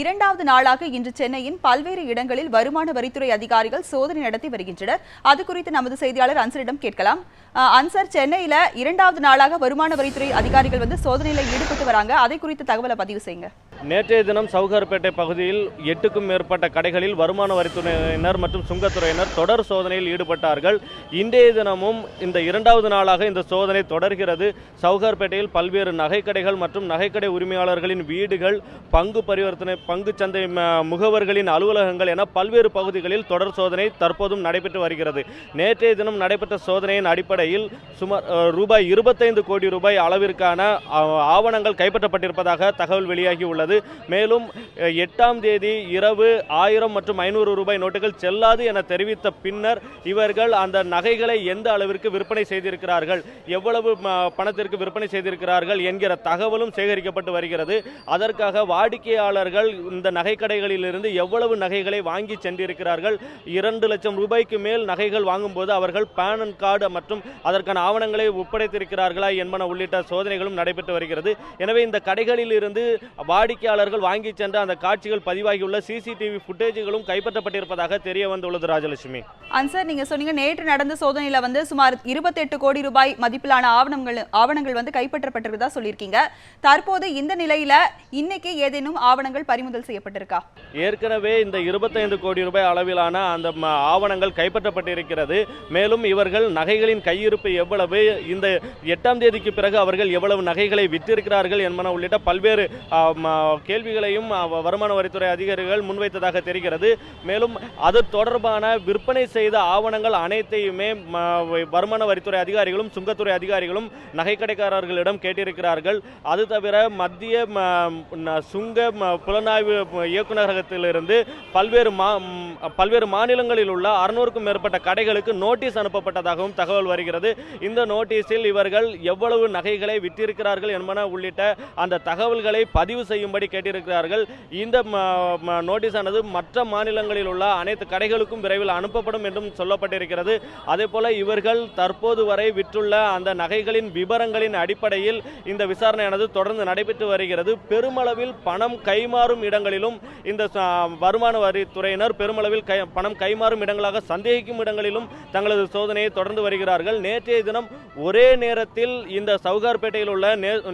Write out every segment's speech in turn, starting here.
இரண்டாவது நாளாக இன்று சென்னையின் பல்வேறு இடங்களில் வருமான வரித்துறை அதிகாரிகள் சோதனை நடத்தி வருகின்றனர். அது குறித்து நமது செய்தியாளர் அன்சரிடம் கேட்கலாம். அன்சர் சென்னையில இரண்டாவது நாளாக வருமான வரித்துறை அதிகாரிகள் வந்து சோதனையில ஈடுபட்டு வராங்க. அதை குறித்து தகவலை பதிவு செய்யுங்க. நேற்றைய தினம் சவுகார்பேட்டை பகுதியில் எட்டுக்கும் மேற்பட்ட கடைகளில் வருமான வரித்துறையினர் மற்றும் சுங்கத்துறையினர் தொடர் சோதனையில் ஈடுபட்டார்கள். இன்றைய தினமும் இந்த இரண்டாவது நாளாக இந்த சோதனை தொடர்கிறது. சவுகார்பேட்டையில் பல்வேறு நகைக்கடைகள் மற்றும் நகைக்கடை உரிமையாளர்களின் வீடுகள் பங்கு பரிவர்த்தனை பங்கு சந்தை முகவர்களின் அலுவலகங்கள் என பல்வேறு பகுதிகளில் தொடர் சோதனை தற்போதும் நடைபெற்று வருகிறது. நேற்றைய தினம் நடைபெற்ற சோதனையின் அடிப்படையில் சுமார் ரூபாய் இருபத்தைந்து கோடி ரூபாய் அளவிற்கான ஆவணங்கள் கைப்பற்றப்பட்டிருப்பதாக தகவல் வெளியாகி உள்ளது. மேலும் எட்டாம் தேதி இரவு ஆயிரம் மற்றும் ஐநூறு ரூபாய் நோட்டுகள் செல்லாது என தெரிவித்த பின்னர் இவர்கள் அந்த நகைகளை எந்த அளவிற்கு விற்பனை செய்திருக்கிறார்கள் எவ்வளவு பணத்திற்கு விற்பனை செய்திருக்கிறார்கள் என்கிற தகவலும் சேகரிக்கப்பட்டு வருகிறது. அதற்காக வாடிக்கையாளர்கள் இந்த நகைக்கடைகளிலிருந்து எவ்வளவு நகைகளை வாங்கி சென்றிருக்கிறார்கள் இரண்டு லட்சம் ரூபாய்க்கு மேல் நகைகள் வாங்கும்போது அவர்கள் பேன் கார்டு மற்றும் அதற்கான ஆவணங்களை ஒப்படைத்திருக்கிறார்களா என்பன உள்ளிட்ட சோதனைகளும் நடைபெற்று வருகிறது. எனவே இந்த கடைகளில் இருந்து வாடிக்கையாளர்கள் வாங்கி சென்ற அந்த காட்சிகள் பதிவாகியுள்ள சிசிடிவி ஃபுட்டேஜுகளும் கைப்பற்றப்பட்டிருப்பதாக தெரிய வந்துள்ளது ராஜலட்சுமி. அன்சர் நீங்க சொன்னீங்க நேற்று நடந்த சோதனையில வந்து சுமார் 28 கோடி ரூபாய் மதிப்பிலான ஆவணங்கள் ஆவணங்கள் வந்து கைப்பற்றப்பட்டிருக்கிறதா சொல்லியிருக்கீங்க. தற்போது இந்த நிலையில இன்னைக்கு ஏதேனும் ஆவணங்கள் பறிமுதல் செய்யப்பட்டிருக்கா? ஏற்கனவே இந்த இருபத்தைந்து கோடி ரூபாய் அளவிலான அந்த ஆவணங்கள் கைப்பற்றப்பட்டிருக்கிறது. மேலும் இவர்கள் நகைகளின் கையிருப்பு எவ்வளவு இந்த எட்டாம் தேதிக்கு பிறகு அவர்கள் எவ்வளவு நகைகளை விற்றிருக்கிறார்கள் என்பன உள்ளிட்ட பல்வேறு கேள்விகளையும் வருமான வரித்துறை அதிகாரிகள் முன்வைத்ததாக தெரிகிறது. மேலும் அது தொடர்பான விற்பனை செய்த ஆவணங்கள் அனைத்தையுமே வருமான வரித்துறை அதிகாரிகளும் சுங்கத்துறை அதிகாரிகளும் நகைக்கடைக்காரர்களிடம் கேட்டிருக்கிறார்கள். அது தவிர மத்திய ம, ந- சுங்க புலனாய்வு இயக்குநரகத்திலிருந்து பல்வேறு மா பல்வேறு மாநிலங்களில் உள்ள அறுநூறுக்கும் மேற்பட்ட கடைகளுக்கு நோட்டீஸ் அனுப்பப்பட்டதாகவும் தகவல் வருகிறது. இந்த நோட்டீஸில் இவர்கள் எவ்வளவு நகைகளை விற்றிருக்கிறார்கள் என்பன உள்ளிட்ட அந்த தகவல்களை பதிவு செய்யும்படி கேட்டிருக்கிறார்கள். இந்த நோட்டீஸ் ஆனது மற்ற மாநிலங்களில் உள்ள அனைத்து கடைகளுக்கும் விரைவில் அனுப்பப்படும் என்றும் சொல்லப்பட்டிருக்கிறது. அதே போல இவர்கள் தற்போது வரை விற்றுள்ள அந்த நகைகளின் விவரங்களின் அடிப்படையில் இந்த விசாரணையானது தொடர்ந்து நடைபெற்று வருகிறது. பெருமளவில் பணம் கைமாறும் இடங்களிலும் இந்த வருமான வரித்துறையினர் பெருமளவில் பணம் கைமாறும் இடங்களாக சந்தேகிக்கும் இடங்களிலும் தங்களது சோதனையை தொடர்ந்து வருகிறார்கள். நேற்றைய தினம் ஒரே நேரத்தில் இந்த சவுகார்பேட்டையில் உள்ள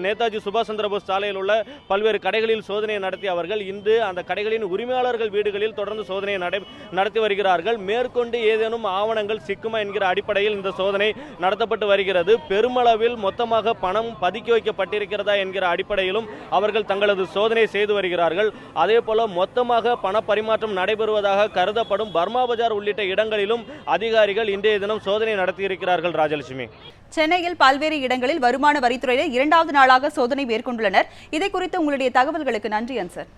நேதாஜி சுபாஷ் சந்திரபோஸ் சாலையில் உள்ள பல்வேறு கடைகளில் சோதனை நடத்திய அவர்கள் இன்று அந்த கடைகளின் உரிமையாளர்கள் வீடுகளில் தொடர்ந்து சோதனையை நடை நடத்தி வருகிறார்கள். மேற்கொண்டு ஏதேனும் ஆவணங்கள் சிக்குமா என்கிற அடிப்படையில் இந்த சோதனை நடத்தப்பட்டு வருகிறது. பெருமளவில் மொத்தமாக பணம் பதுக்கி வைக்கப்பட்டிருக்கிறதா என்கிற அடிப்படையிலும் அவர்கள் தங்களது சோதனை செய்து வருகிறார்கள். அதே போல மொத்தமாக பண பரிமாற்றம் நடைபெறுவதாக கருதப்படும் பர்மா பஜார் உள்ளிட்ட இடங்களிலும் அதிகாரிகள் இன்றைய தினம் சோதனை நடத்தியிருக்கிறார்கள் ராஜலட்சுமி. சென்னையில் பல்வேறு இடங்களில் வருமான வரித்துறையினர் இரண்டாவது நாளாக சோதனை மேற்கொண்டுள்ளனர். இதை குறித்து உங்களுடைய தகவல்களுக்கு நன்றி அன்சர்.